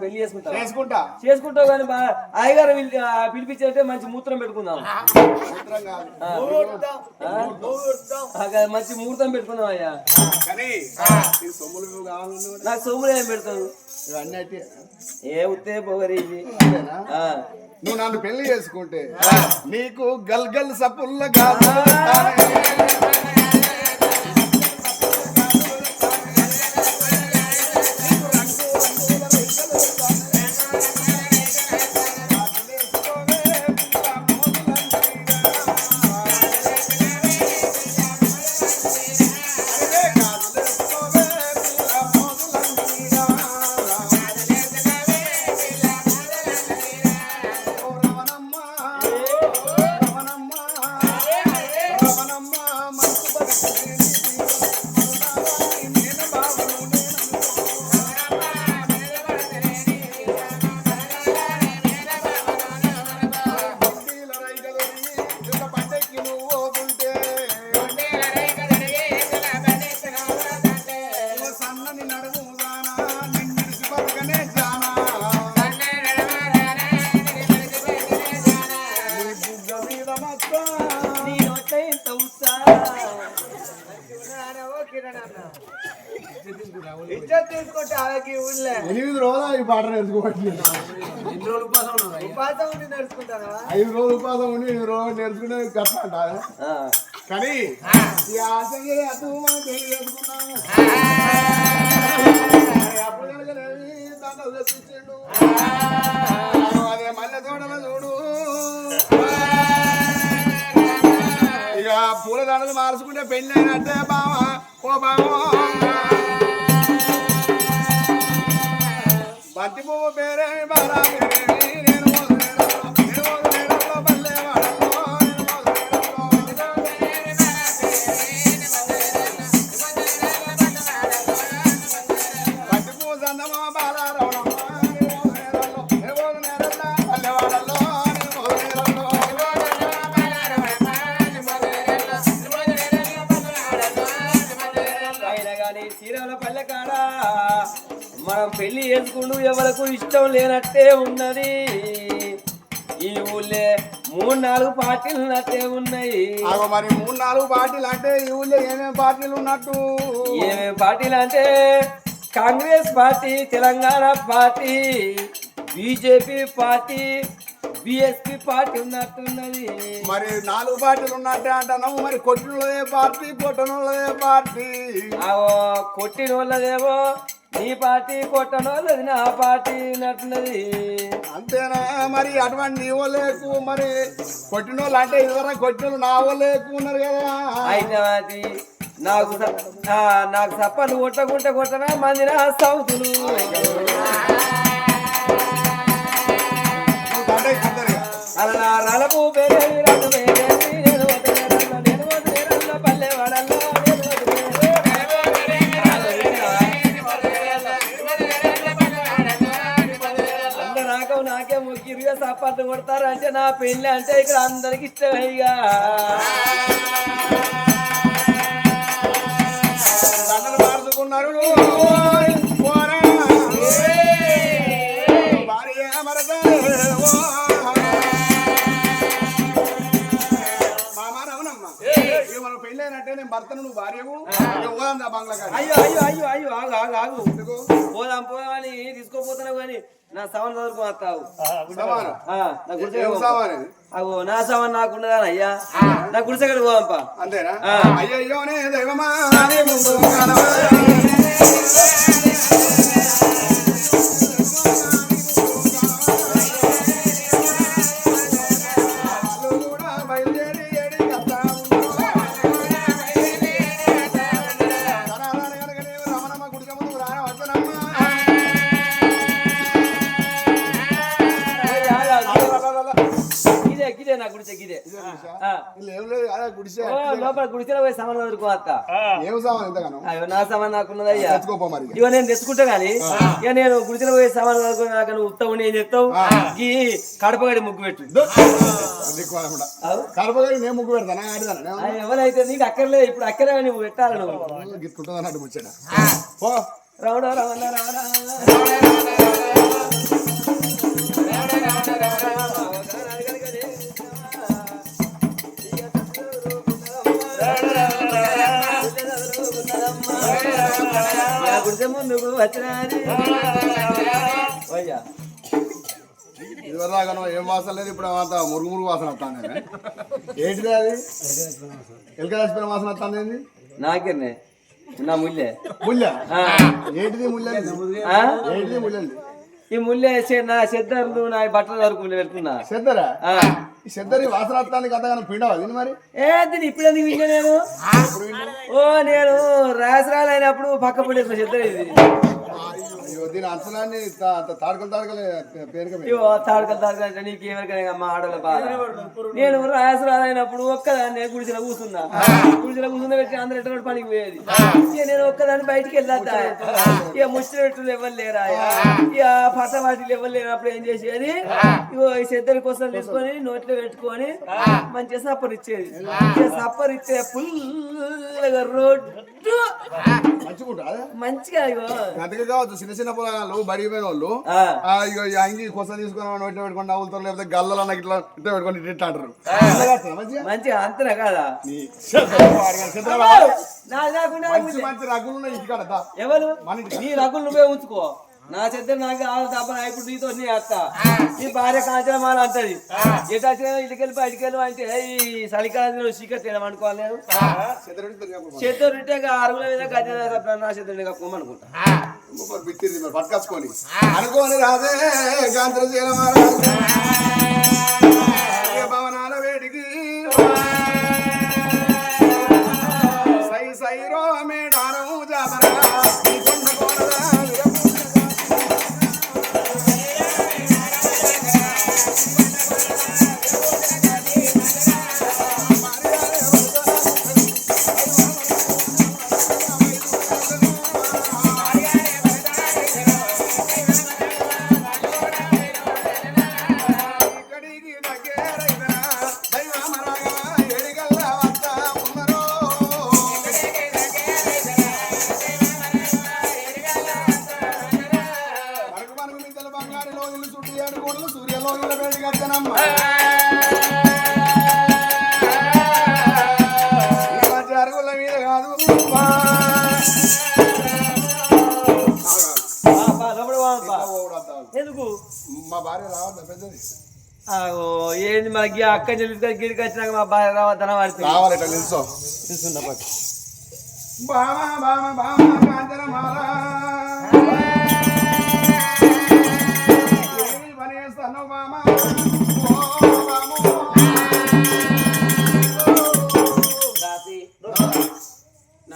పెళ్ళి చేసుకుంటా చేసుకుంటా. చేసుకుంటావు కానీ అయ్యగారు పిలి- ఆ, పిలిపించారంటే మంచి మూత్రం పెట్టుకుందాం. మంచి ముహూర్తం పెట్టుకుందాం అయ్యా. నీకు సొమ్ములు ఏం పెడతావు? ఏ ఉత్తే పొగరి. నువ్వు నన్ను పెళ్ళి చేసుకుంటే నీకు గల్ గల్ సపుల్ల కాదు. ఇజ్జత్ తీసుకుంటే ఆమెకి ఊళ్ళే. ఎనిమిది రోజులు ఈ పాట నేర్చుకోవచ్చు ఉపాసం ఉండి నడుచుకుంటారా ఐదు రోజులు ఉపాసం ఉండి ఎనిమిది రోజులు నేర్చుకునే కష్టం అంట. ఆ. కానీ ఈ ఆశకి అటు మనం పెళ్ళి చేసుకున్నాము అప్పుడు కనుక నేమి దండలు తెప్పించిండు అదే మల్లె తోటలో చూడు. ఇక పూల దండలు మార్చుకుంటే పెళ్ళి అయినట్టే బావ. ఓ బావ. Shanti Bhava Bhairavi లేనట్టే ఉన్నది. ఈ ఊళ్ళే మూడు నాలుగు పార్టీలు ఉన్నట్టే ఉన్నాయి మరి మూడు నాలుగు పార్టీలు అంటే ఈ ఊళ్ళో ఏమేమి పార్టీలు ఉన్నట్టు? ఏమేమి పార్టీలు అంటే Congress party Telangana party BJP party BSP party ఉన్నట్టున్నది. మరి నాలుగు పార్టీలు ఉన్నట్టే అంటున్నాము మరి కొట్టినోళ్ళదే పార్టీ కొట్టనోళ్ళదే పార్టీ. ఆ కొట్టిన వాళ్ళదేమో నీ పార్టీ కొట్టనోళ్ళది నా పార్టీ ఉన్నట్టున్నది అంతేనా? మరి అటువంటి నీ ఎక్కువ మరి కొట్టిన వాళ్ళు అంటే ఇదివరకు కొట్టిన నా వాళ్ళు ఎక్కువ ఉన్నారు కదా. అయితే అది నాకు నాకు సప్పలు కొట్టకుంటే కొట్టనా? మంది నా సౌతులు. అలా రలపు పేరే రలు పేరే సప్పట్లు కొడతారు అంటే నా పెళ్ళి అంటే ఇక్కడ అందరికి ఇష్టమే ఇక. దండలు మార్చుకున్నారు పెళ్ళైనట్టే నేను భర్తను నువ్వు భార్యవు. పోదాం దా బంగ్లా. అయ్యో అయ్యో అయ్యో అయ్యో ఆగు ఆగు ఆగు. పోదాం పోదాం అని తీసుకోపోతున్నావు కానీ నా సవన్ చదువుకు వస్తావు? అగో నా సవన్ నాకున్నదా అయ్యా? నా గుడిసెగడు పోదాంపా. అంతేనా. అయ్యయ్యోనే దైవమా? గుడిసె లోపల గుడిసెలో పోయి అత్త సామాన్ అయ్యో నా. ఇక నేను తెచ్చుకుంటా గానీ ఇక నేను గుడిసెలో పోయి సమాన్ చదువుకుని నాకు నువ్వు ఉత్తవు నేను చెప్తావు ఈ కడపగడి ముగ్గు పెట్టు. కడపగారి నేను ముగ్గు పెడతానా ఎవరైతే నీకు అక్కర్లేదు ఇప్పుడు అక్కరే నువ్వు పెట్టాలి నువ్వు ముచ్చట రమణ రమణ ఇదివరదాకా ఏం వాసన లేదు ఇప్పుడు అంత మురుగు మురుగు వాసన వస్తుంది ఏంటిది అది? వాసన వస్తుంది ఏంది? నాకేనే నా ముల్లే. ఆ. ఏంటిది ఆ? ఏంటిది ఈ ముల్లే? నా చెద్దర్లు నా బట్టల వరకు పెడుతున్నా చెద్దరా ఆ. ఈ చెద్దరి వాసన వస్తానికి అంతగానో పిండవా? దీన్ని మరి? ఏ దీన్ని ఇప్పుడు ఎందుకు విన్నా నేను? ఓ నేను రాసరాలు అయినప్పుడు పక్క పడేసిన చెద్దరు ఇది. అయ్యో దీని అంచనాన్ని తాడకలు తాడకలే పేరుక ఇవో తాడకలు తాడకలు అంటే నీకు ఎవరికైనా మా ఆడల బాధ. నేను రాసరాలు అయినప్పుడు ఒక్కదాన్ని గుడిసెల కూర్చున్నా. గుడిసెల కూర్చున్న పెట్టి అందరు ఎటువంటి పనికి పోయేది. నేను ఒక్కదాన్ని బయటికి వెళ్ళొద్దా? ఇక ముచ్చట పెట్టులు ఎవరు లేరా? ఇక పట్ట వాటిలు ఎవరు లేనప్పుడు ఏం చేసేది? ఇగో ఈ చెద్దరి కోసం తీసుకొని నోట్లో పెట్టుకొని మంచిగా సప్పర్ ఇచ్చేది. సప్పర్ ఇచ్చే పుల్లగా రోడ్డు. మంచిగా ఇగో. గతక కావచ్చు చిన్న చిన్న పొలాలు వాళ్ళు ఇగో అంగి కొస పెట్టుకొని లేకపోతే గల్లలు అన్న ఇట్లా ఇట్లా పెట్టుకొని ఇట్లా అంటారు. మంచిగా? అంతనా కాదా? మంచి మంచి రగులు ఉన్నాయి ఇంటికాడ దా. ఎవరు. నీ రకులు నువ్వే ఉంచుకో. నా చెద్ద నాకు ఆవిడ తప్ప ఇప్పుడు నీతో నీ అత్త. నీ భార్య కాంచడం అని అంటది. ఎటు వచ్చినా ఇటుకెళ్ళి అంటే ఈ చలికాలంలో చీకటి తినడం అనుకోవాలి నేను? చెద్దరు ఉంటే అరుగుల మీద గడ్డ నా చెద్దు కప్పుకోమనుకుంటా పట్టుకొచ్చుకొని. అనుకోని రాదే మహారాజు. భార్య రావద్దా పెద్దది? ఆగో, ఏంది మనకి అక్క చెల్లి గిడికి వచ్చినాక మా భార్య రావద్దన వాడితే? రావాలి ఇట్లా నిల్చో. చూస్తున్నా పట్టు. బామ బామ బామ కాంచనమాల ఏమి పని చేస్తాను బామ?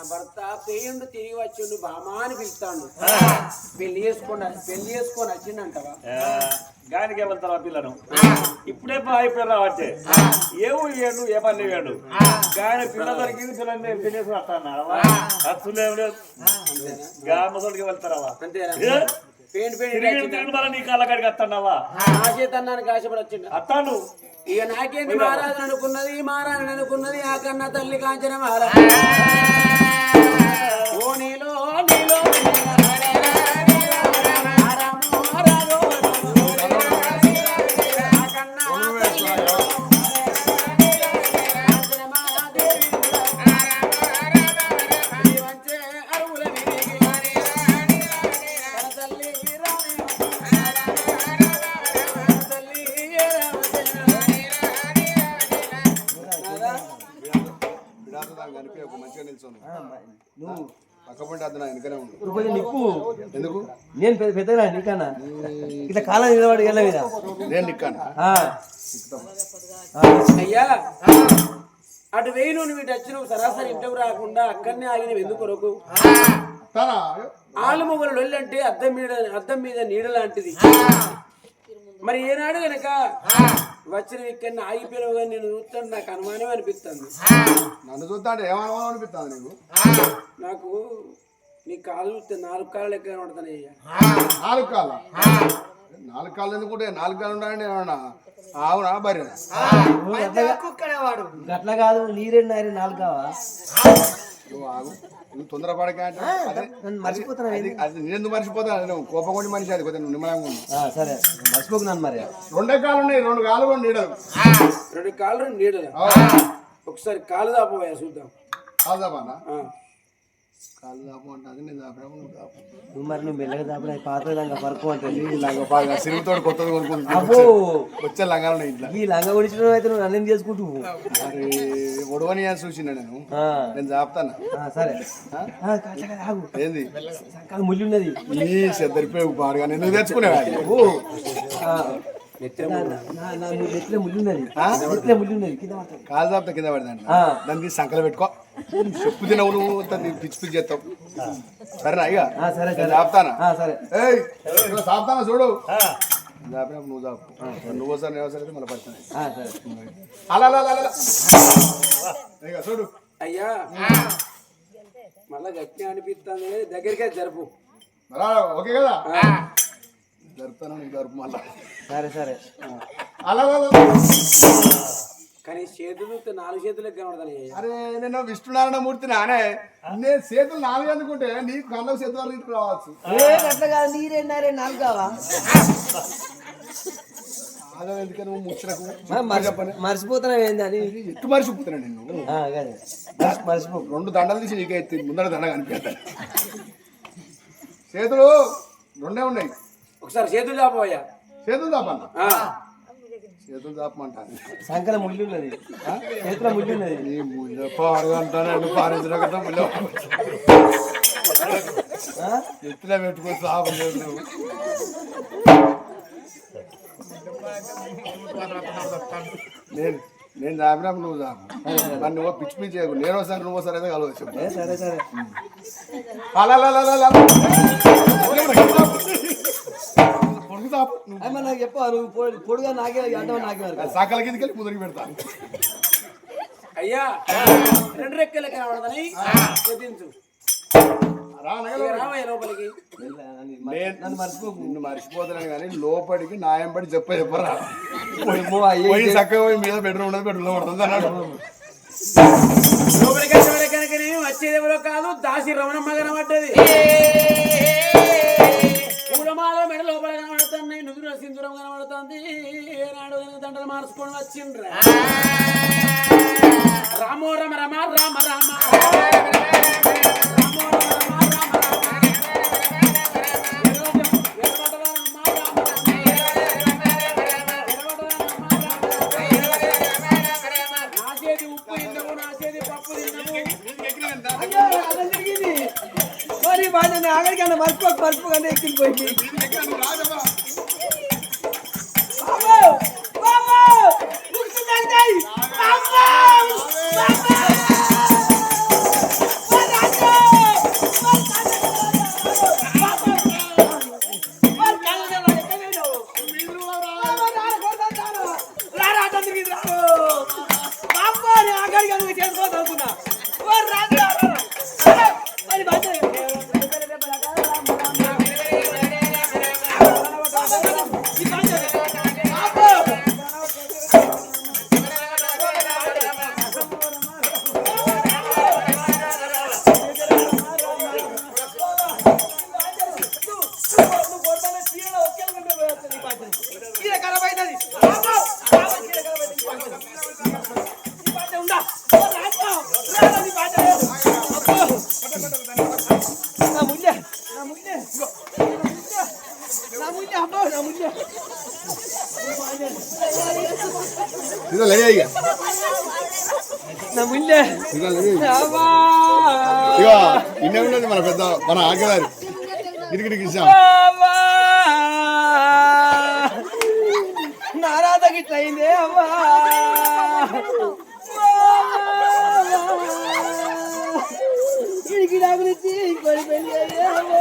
నా భర్త పేయుండు తిరిగి వచ్చిండు బామా అని పిలుస్తాడు. పెళ్ళి చేసుకొని పెళ్ళి చేసుకొని వచ్చిండంటవా? గానికి వెళ్తారు పిల్లను? ఇప్పుడే బా ఇప్పుడే రావచ్చే ఏ ఊరు వేడు ఏ పని వేడు గాని పిల్ల దొరికింది పిల్లని తినేసి వస్తాను ఖర్చులేం లేదు. గా ముసలికి వెళ్తారవా? అంతేనా? నీ ఆశపడి వచ్చిండు? అత్తాను ఇక నాకేంది మహారాజు అనుకున్నది? మహారాణి అనుకున్నది? ఆ కన్నా తల్లి కాంచన మహారాజు. ఓ నీలో నేను పెద్ద పెద్దగా నీకన్నా. ఇట్లా కాలం నిలబడి వెళ్ళ మీద. నేను. అయ్యా అటు వెయ్యి నువ్వు ఇటు వచ్చి నువ్వు సరాసరి ఇంటికి రాకుండా అక్కడనే ఆగినవి ఎందుకు కొరకు? తనా ఆలు మొగలు లొల్లి అంటే అద్దం మీద అద్దం మీద నీడ లాంటిది. మరి ఏనాడు గనక వచ్చిన ఇక్కడ ఆగిపోయినావు కానీ నేను చూస్తాను నాకు అనుమానం అనిపిస్తుంది. నన్ను చూస్తా అంటే ఏమనుమానం అనిపిస్తుంది నీకు? నాకు నీ కాళ్ళు చూస్తే నాలుగు కాళ్ళు లెక్క కనబడుతున్నాయి అయ్యా. నాలుగు కాళ్ళ? నాలుగు కాళ్ళు ఎందుకుంటే నాలుగు కాళ్ళు ఉండాలంటే ఏమన్నా ఆవునా కుక్కడేవాడు గట్ల కాదు నీరే నారే నాలుగు కావా? నువ్వు ఆగు. నువ్వు తొందరపడక అంటే అదే నేను ఎందుకు మర్చిపోతా నువ్వు కోపం కొండి మనిషి అది కొద్దిగా నిమ్మలంగా ఉంది సరే మర్చిపోకున్నాను మరి. రెండే కాళ్ళు ఉన్నాయి రెండు కాళ్ళు రెండు నీడలు. రెండు కాళ్ళు నీడలు. ఒకసారి కాలు దాపోయా చూద్దాం. కాదాబానా ఆ. కాళ్ళు దాపు అంటే నేను దాపినాము నువ్వు దాపు నువ్వు మరి నువ్వు మెల్లగా దాపడా పాత లంగా పరుపు అంటుంది ఈ లంగ బాగా సిరుగుతోడు కొత్తది కొనుక్కుంటుంది అబ్బో వచ్చే లంగాలు ఉన్నాయి ఇంట్లో ఈ లంగా గుడించడం అయితే నువ్వు అన్నం చేసుకుంటూ మరి ఒడవని అని చూసిండ నేను ఆ, నేను చాపుతాను ఆ, సరే ఏంది ముళ్ళు ఉన్నది ఈ నేను. కాలు చాపుతా కింద పడదాన్ని ఆ. దానికి సంకలు పెట్టుకో చెప్పు తినవు నువ్వు పిచ్చి పిచ్చి చేస్తావు సరేనా ఇక? ఆ, సరే సరే. చాపుతానా ఆ, సరే. చాపుతానా చూడు? చాపినప్పుడు నువ్వు చాపు నువ్వు ఒకసారి నేను ఒకసారి మళ్ళీ పడతాను. ఆ, సరే. అలా అలా అలా ఇక చూడు. అయ్యా. మళ్ళా గట్టి అనిపిస్తుంది దగ్గరికే జరుపు. ఓకే కదా? జరుపుతాను నీకు జరుపు మళ్ళా. సరే సరే. అలా అలా. కానీ చేతులు నాలుగు చేతులకు కనబడతాయి అరే నేను విష్ణునారాయణ మూర్తి నానే. నేను చేతులు నాలుగు అనుకుంటే నీకు కళ్ళకు చేతులు ఇటు రావచ్చు. అట్లా కాదు నీరేనారే నాలుగు కావా? మర్చిపోతున్నావు ఏందని ఎట్టు మరిచిపోతున్నాను నిన్ను ఆ, కాదు మర్చి- మర్చిపో రెండు దండలు తీసి నీకే ఎత్తి ముందర దండ కనిపిస్తాను. చేతులు రెండే ఉన్నాయి. ఒకసారి చేతులు చాపోయా చేతులు చాపన్న? చేతులు చాపమంటాను. సంకల ముళ్ళు ఉన్నది? చేతిలో ముళ్ళు ఉన్నది. నీ ముళ్ళ పాడు అంటాను ముళ్ళ? ఎత్తులో లేదు నేను నేను చాపినప్పుడు నువ్వు చాపు మరి నువ్వు పిచ్చి పిచ్చి చేయకు. నేను ఒకసారి నువ్వు ఒకసారి అయితే కలవచ్చు. సరే సరే. అలా అమ్మ నాకు చెప్పు నువ్వు పొడి- పొడుగా నాకే అంటే నాకే వరకు. సకాల కిందకి ముదిరికి పెడతా? అయ్యా రెండు రెక్కలు కనబడదని చూపించు. రా ఇక అనగలవు. రావయ్య లోపలికి. నేను నన్ను మర్చిపోకు. నిన్ను మర్చిపోతున్నాను కానీ లోపలికి న్యాయం పడి చెప్ప చెప్పరా. పోయి చక్కగా పోయి మీద బెడ్రూమ్ ఉండదు బెడ్రూమ్ పడుతుంది అన్నాడు. లోపలికి వచ్చే కనుక వచ్చేది ఎవరో కాదు దాసి రమణమ్మ కనబడ్డది పూలమాల కనబడుతుంది ఏనాడు దండలు మార్చుకొని వచ్చిండ్రా. రామో రమ రమ రామ రామ. రమ రామ రామ వెలవటరమ్మ రామ రామ. నా చేతి ఉప్పు లే ఇక నా ముల్లె ఇదో లే అబ్బా ఇక ఇన్నే ఉన్నది మన పెద్ద మన ఆకేదారి గిరిగిరికి ఇచ్చాం. అబ్బా నారాధ గిట్ల అయిందే అవ్వా ఇడికి నా గురించి ఇంకోటి పెళ్ళి అయ్యావో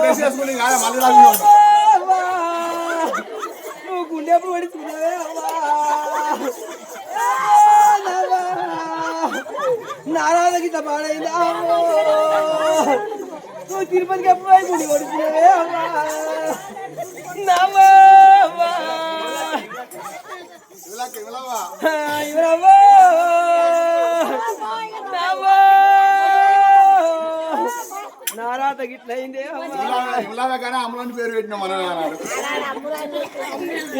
ప్రెస్ చేసుకుని కాదా మళ్ళీ రాజు ఉంటాం. అవ్వా, నువ్వు గుండె పడుతున్నావే అవ్వా నారాధ గిట్ల పాడైందా అవ్వో నువ్వు తిరుపతికి ఎప్పుడు పోయి గుడి పడుతున్నావే అవ్వా నవ్వా ఇవ్వలేక ఎంత పాడైందా నువ్వు తిరుపతికి గిట్ల అయిందే అవ్వా ఇవ్వలేవా- నారాత కానీ అమ్మలాంటి పేరు పెట్టిన మనం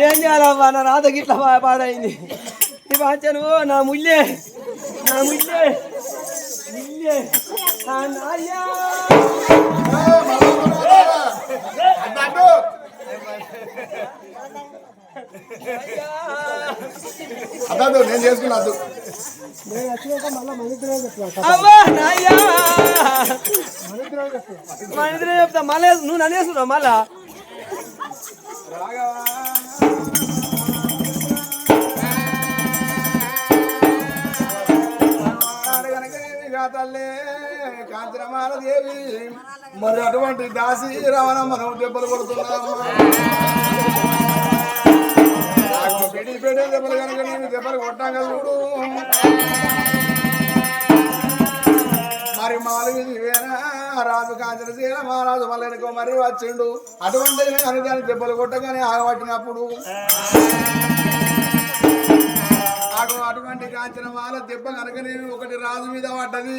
ఏం చేయాలమ్మా? నా రాత గిట్ల పాడైంది. నీ వాంచను నా ముల్లే నా ముల్లే. అద్దదు నేను చేసుకున్నా అద్దు చెప్తా మళ్ళీ నువ్వు నన్ను వేసుకున్నావు మళ్ళా? తల్లే కాంచనమాల దేవి మరి అటువంటి దాసి రమణమ్మ మనం దెబ్బలు కొడుతున్నాము నాకు పెడి పెడి దెబ్బలు కనుక నేను దెబ్బలు కొట్టాం చూడు. మరి మాలు వేరా రాజు కాంచన సీల మహారాజు మల్లెనకో మరి వచ్చిండు. అటువంటి కానీ దాన్ని దెబ్బలు కొట్టగానే ఆగబట్టినప్పుడు. అటు అటువంటి కాంచన వాళ్ళ దెబ్బ కనుకనేవి ఒకటి రాజు మీద పడ్డది.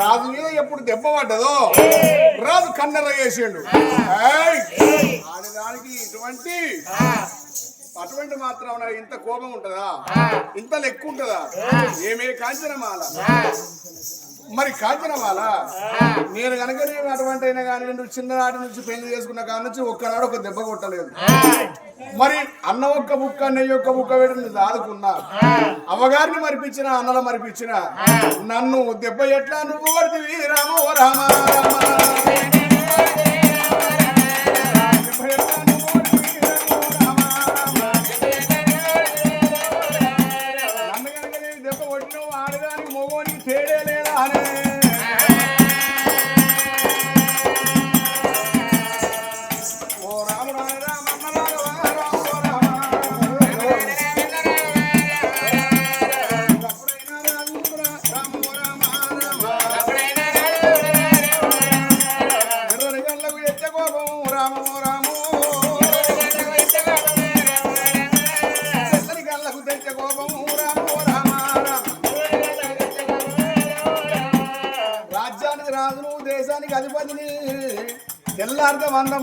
రాజు మీద ఎప్పుడు దెబ్బ పడ్డదో? రాజు కన్నెర చేసిండు. ఆడదానికి ఇటువంటి అటువంటి మాత్రం ఇంత కోపం ఉంటదా? ఇంత లెక్కు ఉంటుందా? ఏమే కాంచనమాల? మరి కాంచనమాల నేను కనుక నేను అటువంటి అయినా కానీ నేను చిన్ననాటి నుంచి పెళ్ళి చేసుకున్న కాడ నుంచి ఒక్కనాడు ఒక దెబ్బ కొట్టలేదు మరి అన్న ఒక్క బుక్క నెయ్యి ఒక్క బుక్క పెట్టి నేను దాదుకున్నా అమ్మగారిని మరిపించిన అన్నల మరిపించిన నన్ను దెబ్బ ఎట్లా నువ్వు కొడుతుంది రామ ఓ రామ రామ.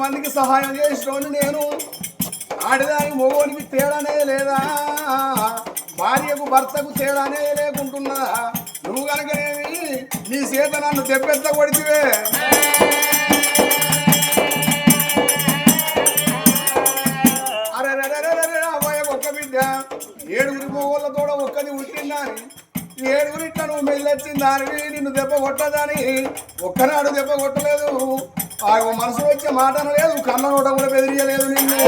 మందికి సహాయం చేసినోని నేను. ఆడదానికి మొగోనికి తేడానే లేదా? భార్యకు భర్తకు తేడానే లేకుంటున్నా? నువ్వు కనుకనేమి నీ చేత నన్ను దెబ్బెత్త కొడితివే. అరే ఒక్క బిడ్డ. ఏడుగురి మొగోళ్ళతో ఒక్కది పుట్టిందని? ఏడుగురి ఇట్లా నువ్వు మెల్లొచ్చిందాని నిన్ను దెబ్బ కొట్టదని? ఒక్కనాడు దెబ్బ కొట్టలేదు. మనసు వచ్చే మాట అనలేదు కన్న నోట కూడా బెదిరియలేదు నిన్ను.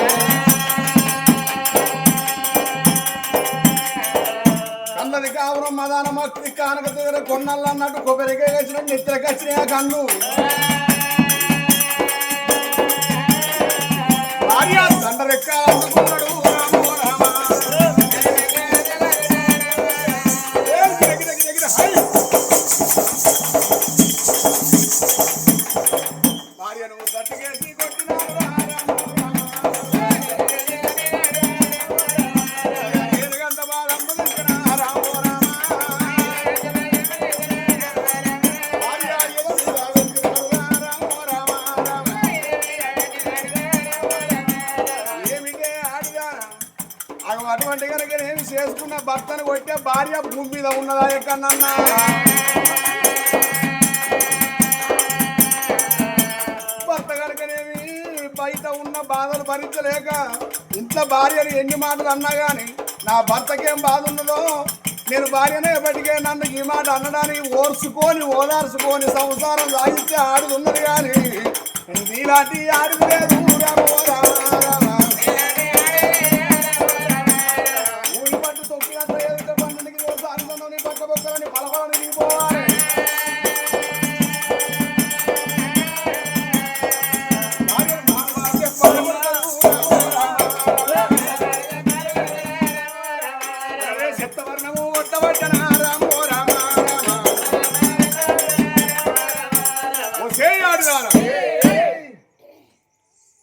కన్నది కావరం మదాన మక్కి కానక దగ్గర కొన్నళ్ళు అన్నట్టు కొబ్బరికాయ వచ్చిన నెత్తికి వచ్చినాయి ఆ కన్ను భార్య దండరెక్క భరించలేక ఇంత భార్యలు ఎన్ని మాటలు అన్నా కానీ నా భర్తకేం బాధ ఉన్నదో నేను భార్యనే ఎప్పటికే నన్ను ఈ మాట అనడానికి ఓర్చుకొని ఓదార్చుకొని సంసారం సాగించే ఆడుతున్నది కానీ నీలాంటి ఆడుది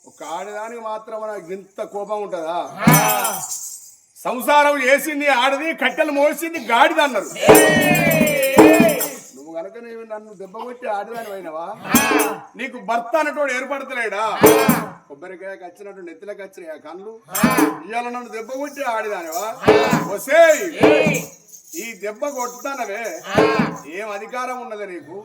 ఒక ఆడదానికి మాత్రం నాకు ఇంత కోపం ఉంటుందా? సంసారం వేసింది ఆడది కట్టెలు మోసింది గాడిద అన్నారు. నువ్వు కనుక నేను నన్ను దెబ్బ కొట్టి ఆడదాని పోయినవా నీకు భర్త అన్నటువంటి ఏర్పడతలేడా? కొబ్బరికాయకి వచ్చినట్టు నెత్తిలోకి వచ్చినాయి ఆ కళ్ళు? ఇవాళ నన్ను దెబ్బ కొట్టి ఆడదానివా? వసే ఈ దెబ్బ కొట్టుతానవే ఏం అధికారం ఉన్నది నీకు?